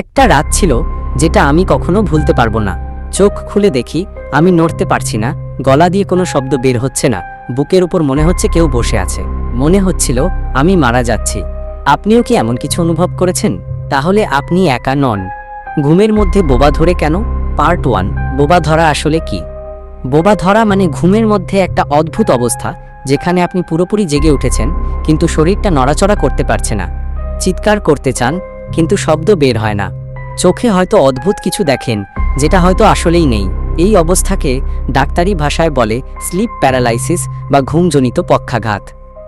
একটা রাত ছিল যেটা আমি কখনো ভুলতে পারব না। চোখ খুলে দেখি, আমি নড়তে পারছি না, গলা দিয়ে কোনো শব্দ বের হচ্ছে না, বুকের উপর মনে হচ্ছে কেউ বসে আছে। মনে হচ্ছিল, আমি মারা যাচ্ছি। আপনিও কি এমন কিছু অনুভব করেছেন? তাহলে আপনি একা নন। ঘুমের মধ্যে বোবা ধরে কেন? পার্ট ওয়ান, বোবা ধরা আসলে কি? বোবা ধরা মানে ঘুমের মধ্যে একটা অদ্ভুত অবস্থা, যেখানে আপনি পুরোপুরি জেগে উঠেছেন, কিন্তু শরীরটা নড়াচড়া করতে পারছে না। চিৎকার করতে চান কিন্তু শব্দ বের হয় না। চোখে হয়তো অদ্ভুত কিছু দেখেন, যেটা হয়তো আসলেই নেই। এই অবস্থাকে ডাক্তারি ভাষায় বলে স্লিপ প্যারালাইসিস বা ঘুমজনিত পক্ষাঘাত।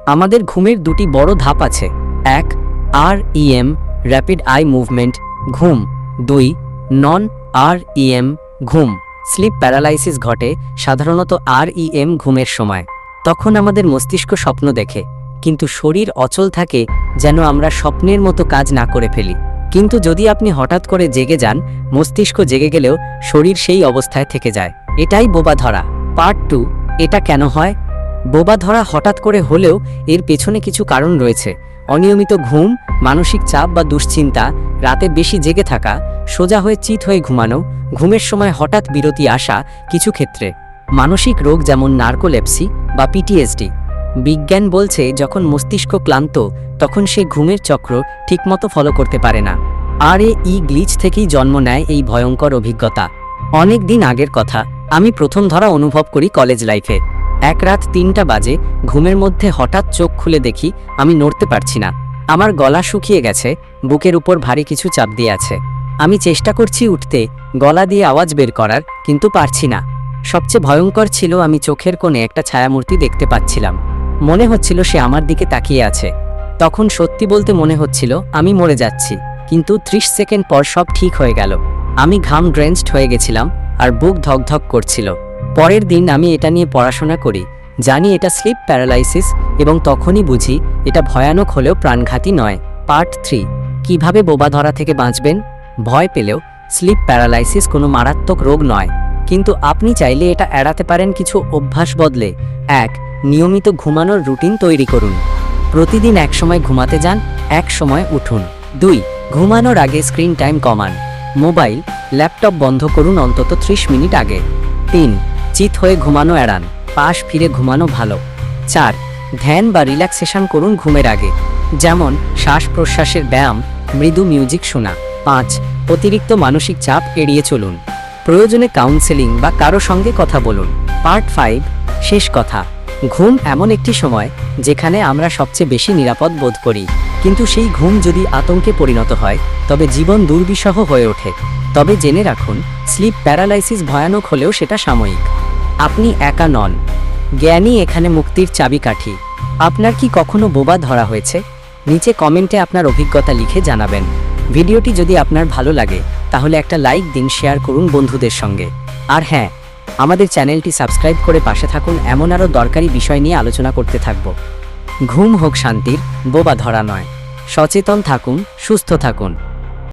আমাদের ঘুমের দুটি বড় ধাপ আছে। এক R E M rapid eye movement, ঘুম। দুই, নন আর ইএম ঘুম। স্লিপ প্যারালাইসিস ঘটে সাধারণত আর ইএম ঘুমের সময়। তখন আমাদের মস্তিষ্ক স্বপ্ন দেখে। কিন্তু শরীর অচল থাকে যেন আমরা স্বপ্নের মতো কাজ না করে ফেলি। কিন্তু যদি আপনি হঠাৎ করে জেগে যান, মস্তিষ্ক জেগে গেলেও শরীর সেই অবস্থায় থেকে যায়। এটাই বোবা ধরা। পার্ট টু, এটা কেন হয়? বোবা ধরা হঠাৎ করে হলেও এর পেছনে কিছু কারণ রয়েছে। অনিয়মিত ঘুম, মানসিক চাপ বা দুশ্চিন্তা, রাতে বেশি জেগে থাকা, সোজা হয়ে চিত হয়ে ঘুমানো, ঘুমের সময় হঠাৎ বিরতি আসা কিছু ক্ষেত্রে। মানসিক রোগ যেমন নার্কোলেপসি বা পিটিএসডি বিজ্ঞান বলছে, যখন মস্তিষ্ক ক্লান্ত, তখন সে ঘুমের চক্র ঠিকমতো ফলো করতে পারে না। আর এ ই গ্লিচ থেকেই জন্ম নেয় এই ভয়ঙ্কর অভিজ্ঞতা। অনেক দিন আগের কথা, আমি প্রথম ধরা অনুভব করি কলেজ লাইফে এক রাত তিনটা বাজে, ঘুমের মধ্যে হঠাৎ চোখ খুলে দেখি, আমি নড়তে পারছি না। আমার গলা শুকিয়ে গেছে, বুকের উপর ভারী কিছু চাপ দিয়ে আছে। আমি চেষ্টা করছি উঠতে, গলা দিয়ে আওয়াজ বের করার, কিন্তু পারছি না। সবচেয়ে ভয়ঙ্কর ছিল আমি চোখের কোণে একটা ছায়ামূর্তি দেখতে পাচ্ছিলাম। মনে হচ্ছিল সে আমার দিকে তাকিয়ে আছে। তখন সত্যি বলতে মনে হচ্ছিল, আমি মরে যাচ্ছি। কিন্তু ত্রিশ সেকেন্ড পর সব ঠিক হয়ে গেল। আমি ঘাম ড্রেঞ্চড হয়ে গেছিলাম আর বুক ধকধক করছিল। পরের দিন আমি এটা নিয়ে পড়াশোনা করি, জানি এটা স্লিপ প্যারালাইসিস এবং তখনই বুঝি এটা ভয়ানক হলেও প্রাণঘাতী নয়। পার্ট থ্রি, কীভাবে বোবা ধরা থেকে বাঁচবেন? ভয় পেলেও স্লিপ প্যারালাইসিস কোনো মারাত্মক রোগ নয়। কিন্তু আপনি চাইলে এটা এড়াতে পারেন কিছু অভ্যাস বদলে। এক নিয়মিত ঘুমানোর রুটিন তৈরি করুন। প্রতিদিন এক সময় ঘুমাতে যান, এক সময় উঠুন। দুই, ঘুমানোর আগে স্ক্রিন টাইম কমান। মোবাইল, ল্যাপটপ বন্ধ করুন অন্তত ত্রিশ মিনিট আগে। তিন, চিত হয়ে ঘুমানো এড়ান, পাশ ফিরে ঘুমানো ভালো। চার, ধ্যান বা রিল্যাক্সেশন করুন ঘুমের আগে। যেমন শ্বাস প্রশ্বাসের ব্যায়াম, মৃদু মিউজিক শোনা। পাঁচ, অতিরিক্ত মানসিক চাপ এড়িয়ে চলুন। প্রয়োজনে কাউন্সেলিং বা কারও সঙ্গে কথা বলুন। পার্ট ফাইভ, শেষ কথা। ঘুম এমন একটি সময় যেখানে আমরা সবচেয়ে বেশি নিরাপদ বোধ করি। কিন্তু সেই ঘুম যদি আতঙ্কে পরিণত হয়, তবে জীবন দুর্বিষহ হয়ে ওঠে। তবে জেনে রাখুন স্লিপ প্যারালাইসিস ভয়ানক হলেও সেটা সাময়িক। আপনি একা নন। জ্ঞানই এখানে মুক্তির চাবিকাঠি। আপনার কি কখনো বোবা ধরা হয়েছে? নিচে কমেন্টে আপনার অভিজ্ঞতা লিখে জানাবেন। ভিডিওটি যদি আপনার ভালো লাগে, তাহলে একটা লাইক দিন, শেয়ার করুন বন্ধুদের সঙ্গে। আর হ্যাঁ আমাদের চ্যানেলটি সাবস্ক্রাইব করে পাশে থাকুন। এমন আরও দরকারি বিষয় নিয়ে আলোচনা করতে থাকব। ঘুম হোক শান্তির, বোবা ধরা নয়। সচেতন থাকুন, সুস্থ থাকুন।